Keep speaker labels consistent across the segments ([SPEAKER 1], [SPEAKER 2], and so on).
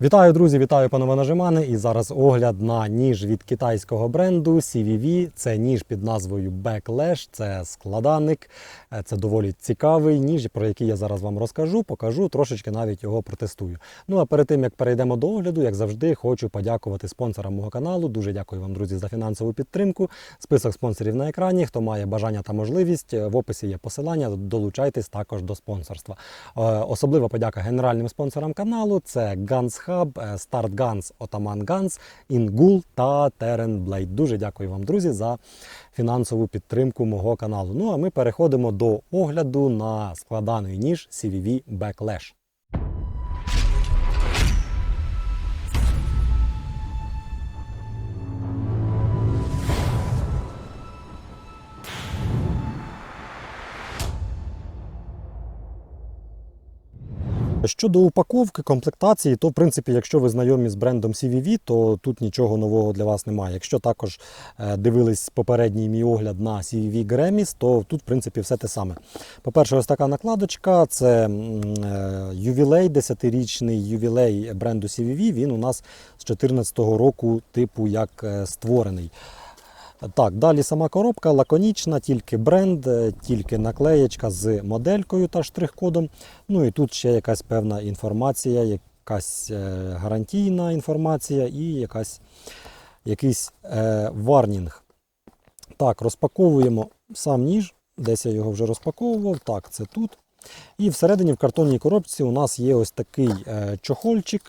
[SPEAKER 1] Вітаю, друзі! Вітаю панове нажимани. І зараз огляд на ніж від китайського бренду CVV. Це ніж під назвою Backlash, це складанник. Е, Це доволі цікавий ніж, про який я зараз вам розкажу, покажу, трошечки навіть його протестую. Ну а перед тим як перейдемо до огляду, як завжди, хочу подякувати спонсорам мого каналу. Дуже дякую вам, друзі, за фінансову підтримку. Список спонсорів на екрані. Хто має бажання та можливість, е, в описі є посилання. Долучайтесь також до спонсорства. Е, Особлива подяка генеральним спонсорам каналу. Це Guns Hub, е, Start Guns, Ottoman Guns, Ingul та Terran Blade. Дуже дякую вам, друзі, за фінансову підтримку мого каналу. Ну а ми переходимо до огляду на складаний ніж CVV Backlash. Щодо упаковки, комплектації, то в принципі, якщо ви знайомі з брендом CVV, то тут нічого нового для вас немає. Якщо також е, дивились попередній мій огляд на CVV Grammys, то тут в принципі все те саме. По-перше, ось така накладочка це е, ювілей, 10-річний ювілей бренду CVV. Він у нас з 2014 року, типу, як е, створений. Так, далі сама коробка лаконічна, тільки бренд, е, тільки наклеєчка з моделькою та штрих-кодом. Ну і тут ще якась певна інформація, якась е, гарантійна інформація і якась, якийсь е, варнінг. Так, розпаковуємо сам ніж. Десь я його вже розпаковував. Так, це тут. І всередині в картонній коробці у нас є ось такий е, чохольчик.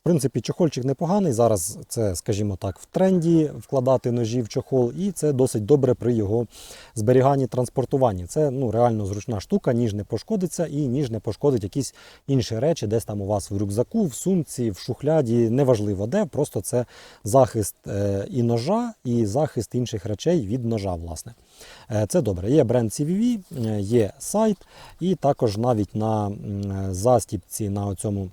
[SPEAKER 1] В принципі, чохольчик непоганий. Зараз це, скажімо так, в тренді вкладати ножі в чохол, і це досить добре при його зберіганні транспортуванні. Це ну, реально зручна штука, ніж не пошкодиться, і ніж не пошкодить якісь інші речі, десь там у вас в рюкзаку, в сумці, в шухляді, неважливо де. Просто це захист е, і ножа, і захист інших речей від ножа. власне. Е, Це добре. Є бренд CVV, е, є сайт, і також навіть на застіпці на цьому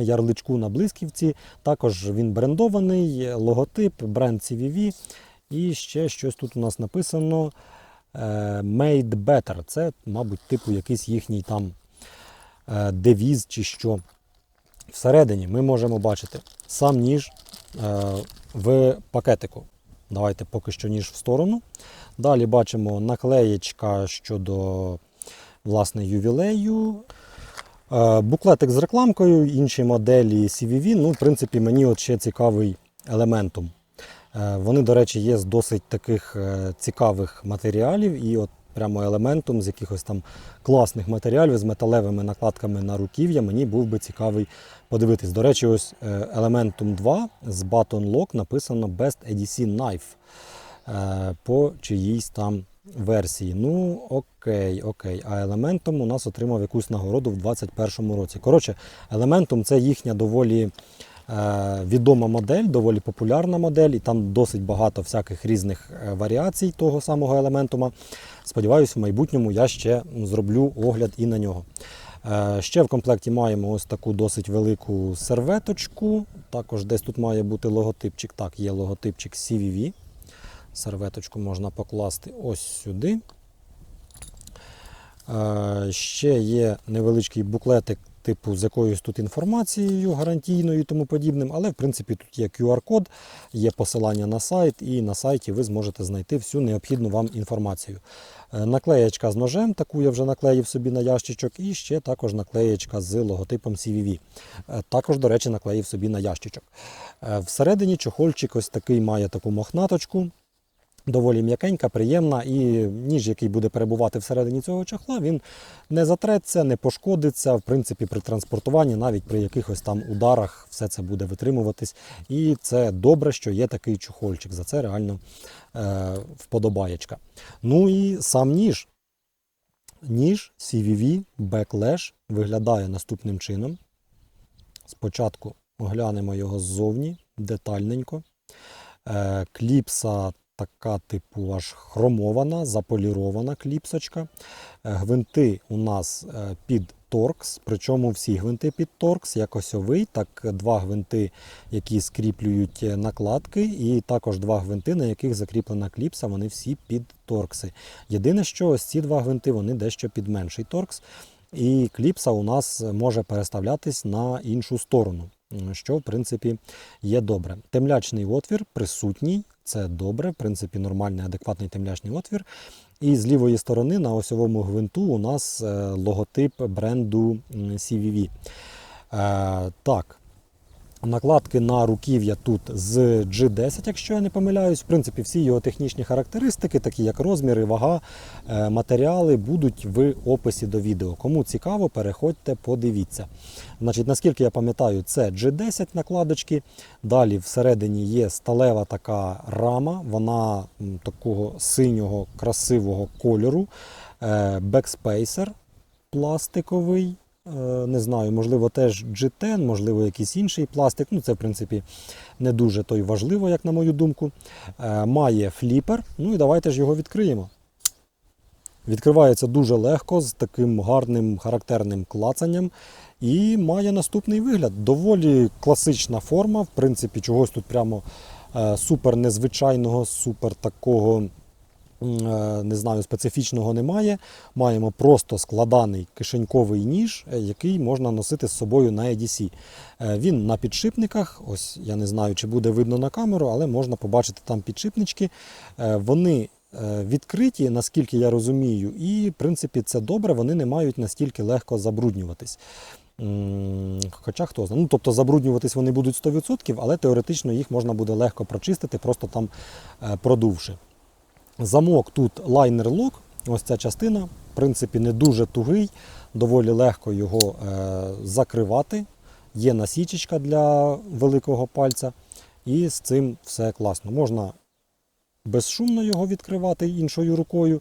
[SPEAKER 1] ярличку на блисківці. Також він брендований, логотип, бренд CVV. І ще щось тут у нас написано е, Made Better. Це, мабуть, типу якийсь їхній там е, девіз чи що. Всередині ми можемо бачити сам ніж е, в пакетику. Давайте поки що ніж в сторону. Далі бачимо наклеєчка щодо власне ювілею. Е, Буклетик з рекламкою, інші моделі CVV. Ну, в принципі, мені от ще цікавий елементом. Е, Вони, до речі, є з досить таких е, цікавих матеріалів, і от прямо елементом з якихось там класних матеріалів з металевими накладками на руків'я. Мені був би цікавий подивитись. До речі, ось елементом 2 з Button Lock написано Best EDC Knife по чиїсь там версії. Ну, окей, окей. А елементом у нас отримав якусь нагороду в 2021 році. Коротше, елементом це їхня доволі е, відома модель, доволі популярна модель, і там досить багато всяких різних е, варіацій того самого елементума. Сподіваюсь, в майбутньому я ще зроблю огляд і на нього. Е, Ще в комплекті маємо ось таку досить велику серветочку. Також десь тут має бути логотипчик. Так, є логотипчик CVV. Серветочку можна покласти ось сюди. Е, Ще є невеличкий буклетик, типу з якоюсь тут інформацією гарантійною і тому подібним. Але в принципі тут є QR-код, є посилання на сайт, і на сайті ви зможете знайти всю необхідну вам інформацію. Е, Наклеєчка з ножем, таку я вже наклеїв собі на ящичок, і ще також наклеєчка з логотипом CVV. Е, Також, до речі, наклеїв собі на ящичок. Всередині чохольчик ось такий має таку мохнаточку. Доволі м'якенька, приємна, і ніж, який буде перебувати всередині цього чохла, він не затреться, не пошкодиться. В принципі, при транспортуванні, навіть при якихось там ударах, все це буде витримуватись. І це добре, що є такий чохольчик. За це реально е, вподобаєчка. Ну і сам ніж. Ніж CVV Backlash виглядає наступним чином. Спочатку оглянемо його ззовні детальненько. Е, кліпса така, типу, аж хромована, заполірована кліпсочка. Е, Гвинти у нас е, під торкс, причому всі гвинти під торкс, як осьовий, так два гвинти, які скріплюють е, накладки, і також два гвинти, на яких закріплена кліпса, вони всі під торкси. Єдине, що ось ці два гвинти вони дещо під менший торкс. І кліпса у нас може переставлятись на іншу сторону. Що в принципі є добре. Темлячний отвір присутній, це добре, в принципі, нормальний, адекватний темлячний отвір. І з лівої сторони на осьовому гвинту у нас е, логотип бренду CVV. Е, так, Накладки на руків'я тут з G10, якщо я не помиляюсь. В принципі, всі його технічні характеристики, такі як розміри, вага, е, матеріали, будуть в описі до відео. Кому цікаво, переходьте, подивіться. Значить, наскільки я пам'ятаю, це G10 накладочки. Далі всередині є сталева така рама, вона такого синього красивого кольору. Бекспейсер пластиковий. Е, Не знаю, можливо, теж G10, можливо, якийсь інший пластик. Ну, це, в принципі, не дуже то й важливо, як на мою думку. Е, Має фліпер. Ну і давайте ж його відкриємо. Відкривається дуже легко, з таким гарним характерним клацанням. І має наступний вигляд. Доволі класична форма. В принципі, чогось тут прямо е, супер незвичайного, супер такого не знаю, специфічного немає. Маємо просто складаний кишеньковий ніж, е, який можна носити з собою на EDC. Е, Він на підшипниках. Ось я не знаю, чи буде видно на камеру, але можна побачити там підшипнички. Е, Вони е, відкриті, наскільки я розумію, і в принципі це добре, вони не мають настільки легко забруднюватись. Хоча хто знає. Ну, тобто забруднюватись вони будуть 100%, але теоретично їх можна буде легко прочистити, просто там е, продувши. Замок тут лайнер-лок, ось ця частина, в принципі, не дуже тугий, доволі легко його е, закривати. Є насічечка для великого пальця, і з цим все класно. Можна безшумно його відкривати іншою рукою.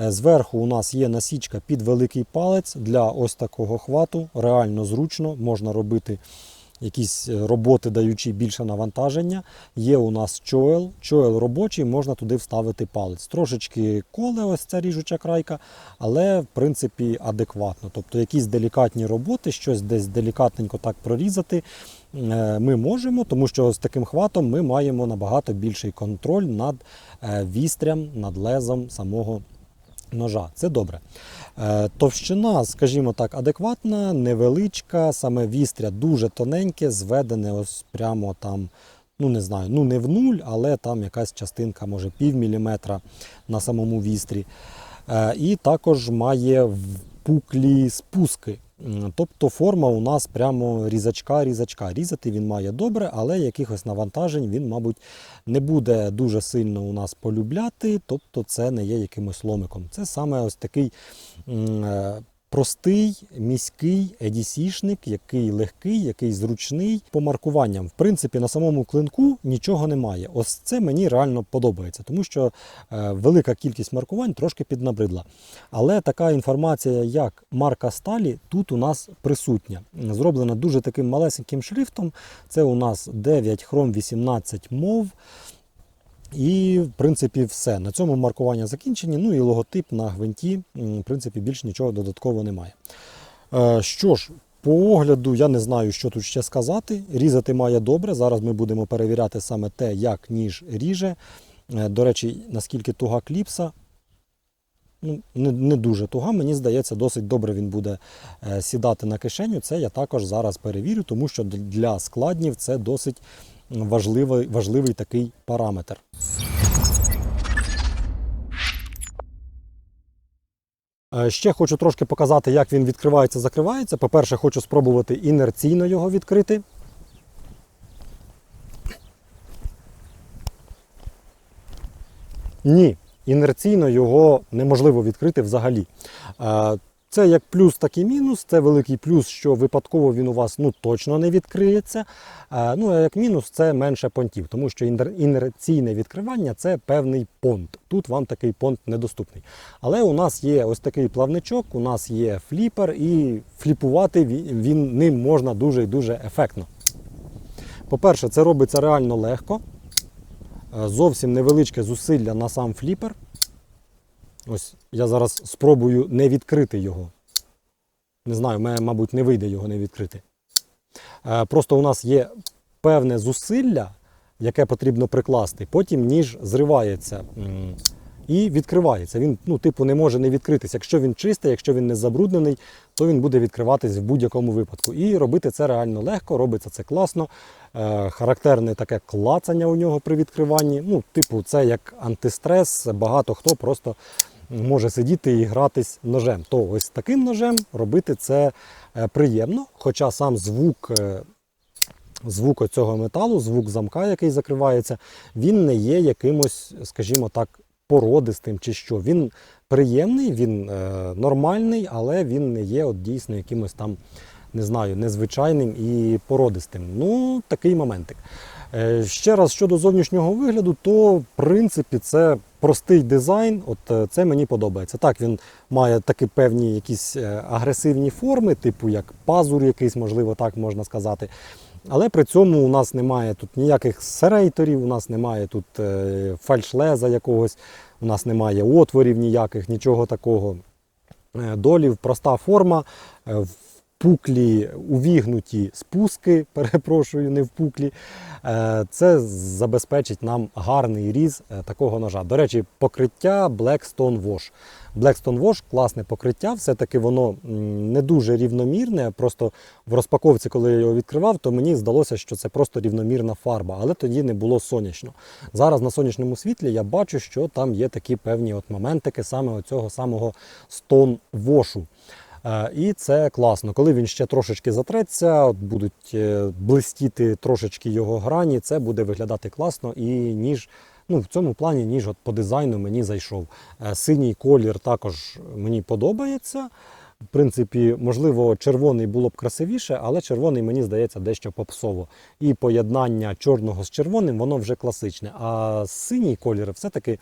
[SPEAKER 1] Е, Зверху у нас є насічка під великий палець для ось такого хвату. Реально зручно, можна робити якісь е, роботи, даючи більше навантаження. Є у нас чоел. Чоел робочий, можна туди вставити палець. Трошечки коле, ось ця ріжуча крайка, але в принципі адекватно. Тобто якісь делікатні роботи, щось десь делікатненько так прорізати. е, Ми можемо, тому що з таким хватом ми маємо набагато більший контроль над е, вістрям, над лезом самого ножа. Це добре. Е, Товщина, скажімо так, адекватна, невеличка, саме вістря дуже тоненьке, зведене ось прямо там, ну не знаю, ну не в нуль, але там якась частинка, може пів міліметра на самому вістрі. Е, І також має пуклі спуски. Тобто форма у нас прямо різачка-різачка. Різати він має добре, але якихось навантажень він, мабуть, не буде дуже сильно у нас полюбляти, тобто це не є якимось ломиком. Це саме ось такий е, простий міський EDC-шник, який легкий, який зручний по маркуванням. В принципі, на самому клинку нічого немає. Ось це мені реально подобається, тому що е, велика кількість маркувань трошки піднабридла. Але така інформація, як марка сталі, тут у нас присутня. Зроблена дуже таким малесеньким шрифтом. Це у нас 9 хром 18 мов. І, в принципі, все. На цьому маркування закінчені. Ну і логотип на гвинті. В принципі, більш нічого додатково немає. Е, Що ж, по огляду я не знаю, що тут ще сказати. Різати має добре. Зараз ми будемо перевіряти саме те, як ніж ріже. Е, До речі, наскільки туга кліпса. Ну, не, не дуже туга, мені здається, досить добре він буде е, сідати на кишеню. Це я також зараз перевірю, тому що для складнів це досить важливий, важливий такий параметр. Е, Ще хочу трошки показати, як він відкривається, закривається. По-перше, хочу спробувати інерційно його відкрити. Ні, інерційно його неможливо відкрити взагалі. Це як плюс, так і мінус. Це великий плюс, що випадково він у вас ну, точно не відкриється. Е, Ну, а як мінус, це менше понтів, тому що інерційне відкривання це певний понт. Тут вам такий понт недоступний. Але у нас є ось такий плавничок, у нас є фліпер, і фліпувати він ним можна дуже і дуже ефектно. По-перше, це робиться реально легко. Е, Зовсім невеличке зусилля на сам фліпер. Ось я зараз спробую не відкрити його. Не знаю, мабуть, не вийде його не відкрити. Е, Просто у нас є певне зусилля, яке потрібно прикласти. Потім ніж зривається і відкривається. Він, ну, типу, не може не відкритися. Якщо він чистий, якщо він не забруднений, то він буде відкриватись в будь-якому випадку. І робити це реально легко, робиться це класно. Е, характерне таке клацання у нього при відкриванні. Ну, типу, це як антистрес. Багато хто просто може сидіти і гратись ножем. То ось таким ножем робити це е, приємно, хоча сам звук. е, Звук цього металу, звук замка, який закривається, він не є якимось, скажімо так, породистим чи що. Він приємний, він е, нормальний, але він не є от дійсно якимось там, не знаю, незвичайним і породистим. Ну, такий моментик. Ще раз щодо зовнішнього вигляду, то в принципі це простий дизайн. От е, це мені подобається. Так, він має такі певні якісь е, агресивні форми, типу як пазур, якийсь, можливо, так можна сказати. Але при цьому у нас немає тут ніяких серейторів, у нас немає тут е, фальшлеза якогось, у нас немає отворів ніяких, нічого такого. Долів проста форма, впуклі увігнуті спуски, перепрошую, не впуклі. Е, Це забезпечить нам гарний різ е, такого ножа. До речі, покриття Blackstone Wash. Blackstone Wash класне покриття, все-таки воно не дуже рівномірне. Просто в розпаковці, коли я його відкривав, то мені здалося, що це просто рівномірна фарба, але тоді не було сонячно. Зараз на сонячному світлі я бачу, що там є такі певні от моментики саме оцього самого Stone Wash. Е, І це класно. Коли він ще трошечки затреться, от будуть е, блистіти трошечки його грані, це буде виглядати класно і ніж. Ну, в цьому плані ніж от по дизайну мені зайшов. Е, Синій колір також мені подобається. В принципі, можливо, червоний було б красивіше, але червоний мені здається дещо попсово. І поєднання чорного з червоним, воно вже класичне. А синій колір все-таки,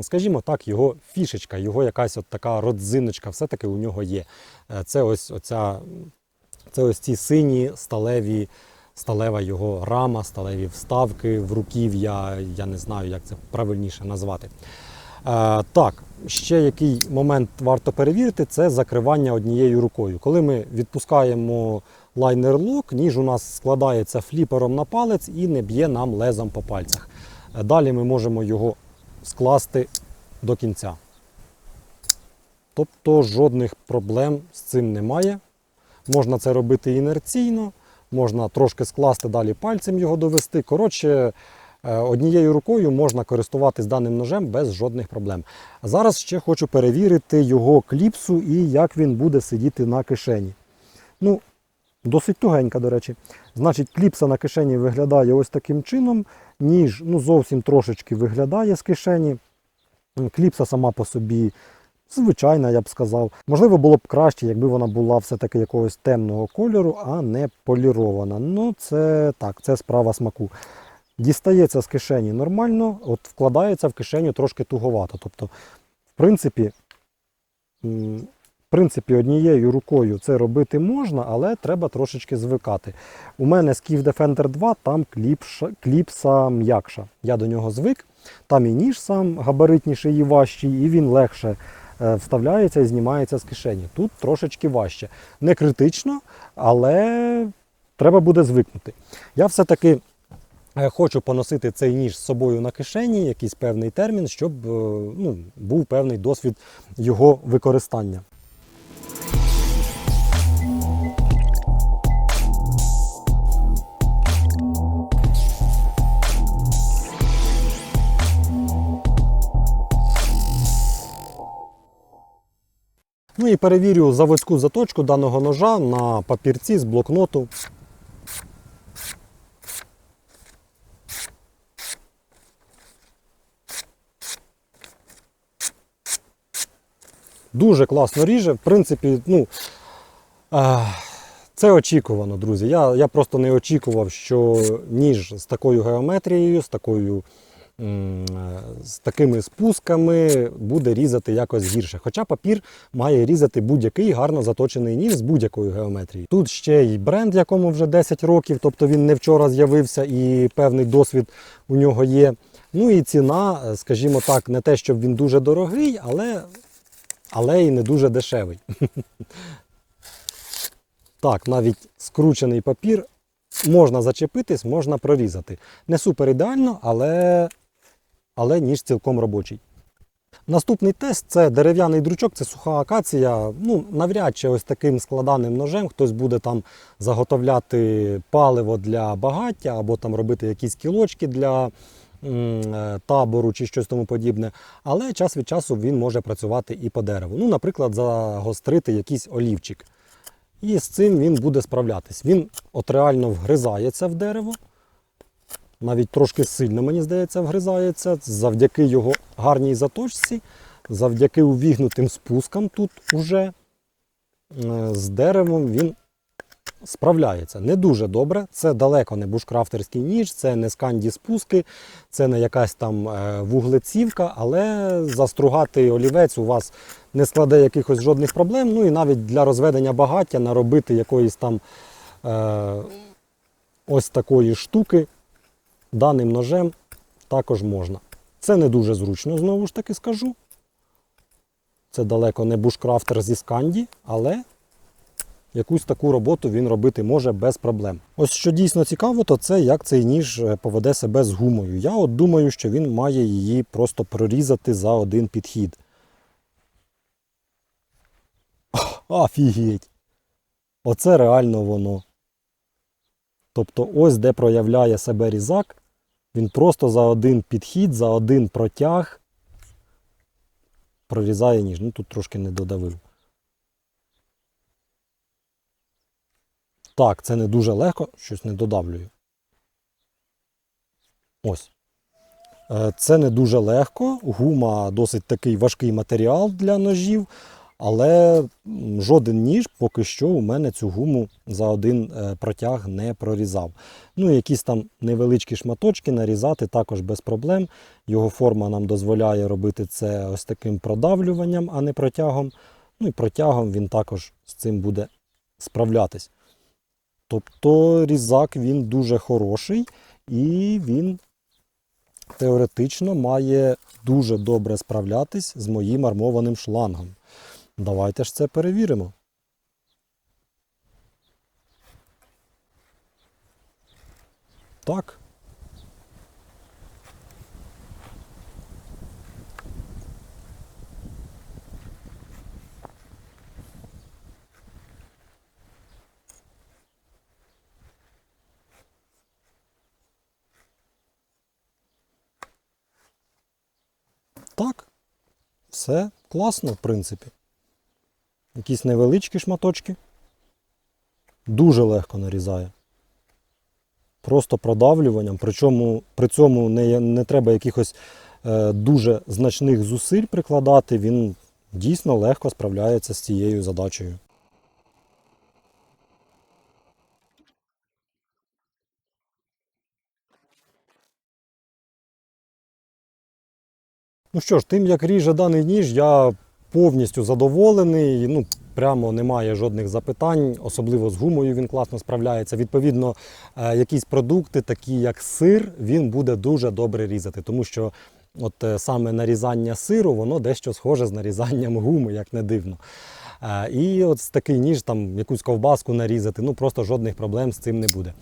[SPEAKER 1] скажімо так, його фішечка, його якась от така родзиночка, все-таки у нього є. Е, Це ось оця, це ось ці сині сталеві. Сталева його рама, сталеві вставки в руків'я, я не знаю, як це правильніше назвати. Е, так, ще який момент варто перевірити, це закривання однією рукою. Коли ми відпускаємо лайнер-лок, ніж у нас складається фліпером на палець і не б'є нам лезом по пальцях. Е, Далі ми можемо його скласти до кінця. Тобто жодних проблем з цим немає. Можна це робити інерційно, можна трошки скласти далі пальцем його довести. Коротше, е, однією рукою можна користуватись даним ножем без жодних проблем. Зараз ще хочу перевірити його кліпсу і як він буде сидіти на кишені. Ну, досить тугенька, до речі. Значить, кліпса на кишені виглядає ось таким чином, ніж ну, зовсім трошечки виглядає з кишені. Кліпса сама по собі звичайна, я б сказав. Можливо, було б краще, якби вона була все-таки якогось темного кольору, а не полірована. Ну, це так, це справа смаку. Дістається з кишені нормально, от вкладається в кишеню трошки туговато. Тобто, в принципі, принципі, однією рукою це робити можна, але треба трошечки звикати. У мене Skiff Defender 2, там кліпша, кліпса м'якша. Я до нього звик. Там і ніж сам габаритніший і важчий, і він легше е, вставляється і знімається з кишені. Тут трошечки важче. Не критично, але треба буде звикнути. Я все-таки е, хочу поносити цей ніж з собою на кишені, якийсь певний термін, щоб е, ну, був певний досвід його використання. Ну і перевірю заводську заточку даного ножа на папірці з блокноту. Дуже класно ріже. В принципі, ну, е, це очікувано, друзі. Я, я просто не очікував, що ніж з такою геометрією, з такою. Е, З такими спусками буде різати якось гірше. Хоча папір має різати будь-який гарно заточений ніж з будь-якою геометрією. Тут ще й бренд, якому вже 10 років, тобто він не вчора з'явився і певний досвід у нього є. Ну і ціна, е, скажімо так, не те, щоб він дуже дорогий, але, але і не дуже дешевий. Так, навіть скручений папір можна зачепитись, можна прорізати. Не супер ідеально, але, але ніж цілком робочий. Наступний тест це дерев'яний дручок, це суха акація. Ну, навряд чи ось таким складаним ножем хтось буде там заготовляти паливо для багаття або там робити якісь кілочки для е, табору чи щось тому подібне. Але час від часу він може працювати і по дереву. Ну, наприклад, загострити якийсь олівчик. І з цим він буде справлятись. Він от реально вгризається в дерево. Навіть трошки сильно, мені здається, вгризається завдяки його гарній заточці, завдяки увігнутим спускам тут уже е, з деревом він справляється. Не дуже добре. Це далеко не бушкрафтерський ніж, це не сканді спуски, це не якась там е, вуглецівка, але застругати олівець у вас не складе якихось жодних проблем. Ну і навіть для розведення багаття наробити якоїсь там е, ось такої штуки даним ножем також можна. Це не дуже зручно, знову ж таки скажу. Це далеко не бушкрафтер зі сканді, але якусь таку роботу він робити може без проблем. Ось що дійсно цікаво, то це як цей ніж е, поведе себе з гумою. Я от думаю, що він має її просто прорізати за один підхід. Офігеть! Оце реально воно. Тобто ось де проявляє себе різак, він просто за один підхід, за один протяг прорізає ніж. Ну тут трошки не додавив. Так, це не дуже легко, щось не додавлюю. Ось. Е, Це не дуже легко. Гума досить такий важкий матеріал для ножів, але жоден ніж поки що у мене цю гуму за один е, протяг не прорізав. Ну, якісь там невеличкі шматочки нарізати також без проблем. Його форма нам дозволяє робити це ось таким продавлюванням, а не протягом. Ну і протягом він також з цим буде справлятись. Тобто різак він дуже хороший і він теоретично має дуже добре справлятись з моїм армованим шлангом. Давайте ж це перевіримо. Так. Так. Все класно, в принципі. Якісь невеличкі шматочки. Дуже легко нарізає. Просто продавлюванням. Причому при цьому не, не треба якихось е, дуже значних зусиль прикладати. Він дійсно легко справляється з цією задачею. Ну що ж, тим як ріже даний ніж, я повністю задоволений. Ну, прямо немає жодних запитань, особливо з гумою він класно справляється. Відповідно, е, якісь продукти, такі як сир, він буде дуже добре різати, тому що от е, саме нарізання сиру, воно дещо схоже з нарізанням гуми, як не дивно. І от такий ніж там якусь ковбаску нарізати, ну просто жодних проблем з цим не буде.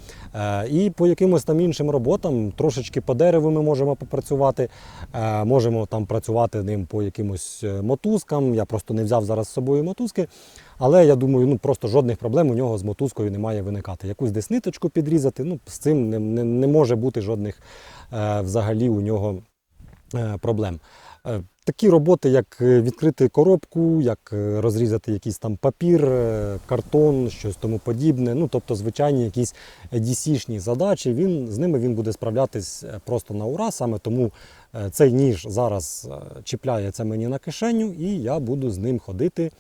[SPEAKER 1] І по якимось там іншим роботам, трошечки по дереву ми можемо попрацювати, можемо там працювати ним по якимось е, мотузкам. Я просто не взяв зараз з собою мотузки. Але я думаю, ну просто жодних проблем у нього з мотузкою не має виникати. Якусь десь ниточку підрізати, ну з цим не, не, не може бути жодних е, взагалі у нього е, проблем. Е, Такі роботи, як е, відкрити коробку, як е, розрізати якийсь там папір, картон, щось тому подібне. Ну, тобто, звичайні якісь DC-шні задачі, він, з ними він буде справлятись просто на ура. Саме тому цей ніж зараз чіпляється мені на кишеню, і я буду з ним ходити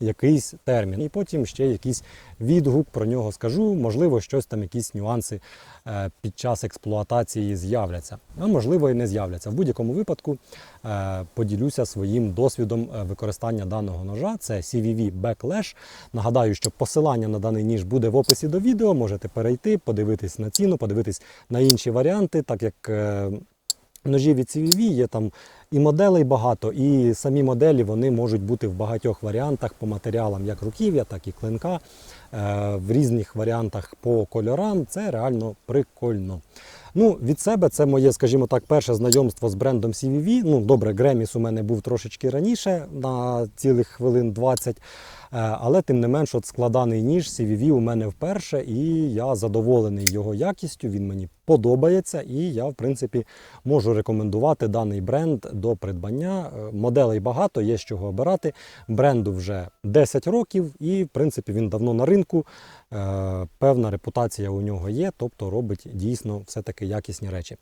[SPEAKER 1] якийсь термін. І потім ще якийсь відгук про нього скажу. Можливо, щось там, якісь нюанси е, під час експлуатації з'являться, а можливо і не з'являться. В будь-якому випадку е, поділюся своїм досвідом е, використання даного ножа. Це CVV Backlash. Нагадаю, що посилання на даний ніж буде в описі до відео. Можете перейти, подивитись на ціну, подивитись на інші варіанти, так як. Ножі від CVV є там і моделей багато, і самі моделі вони можуть бути в багатьох варіантах по матеріалам як руків'я, так і клинка. е, в різних варіантах по кольорам. Це реально прикольно. Ну, від себе це моє, скажімо так, перше знайомство з брендом CVV. Ну, добре, Греміс у мене був трошечки раніше, на цілих хвилин 20. Е, Але тим не менш, от складаний ніж CVV у мене вперше, і я задоволений його якістю. Він мені подобається, і я, в принципі, можу рекомендувати даний бренд до придбання. Е, Моделей багато, є з чого обирати. Бренду вже 10 років, і в принципі він давно на ринку. Е, Певна репутація у нього є, тобто робить дійсно все-таки якісні речі.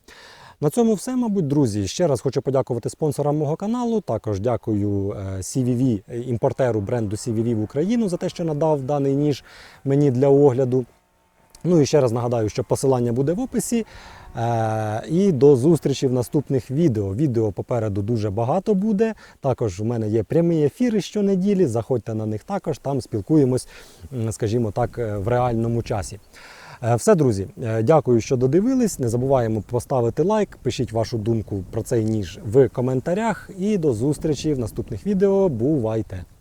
[SPEAKER 1] На цьому все, мабуть, друзі. Ще раз хочу подякувати спонсорам мого каналу. Також дякую е, CVV, е, імпортеру бренду CVV в Україну за те, що надав даний ніж мені для огляду. Ну і ще раз нагадаю, що посилання буде в описі. Е, і до зустрічі в наступних відео. Відео попереду дуже багато буде. Також у мене є прямі ефіри щонеділі. Заходьте на них також, там спілкуємось, скажімо так, е, в реальному часі. Е, Все, друзі, дякую, що додивились. Не забуваємо поставити лайк, пишіть вашу думку про цей ніж в коментарях. І до зустрічі в наступних відео. Бувайте!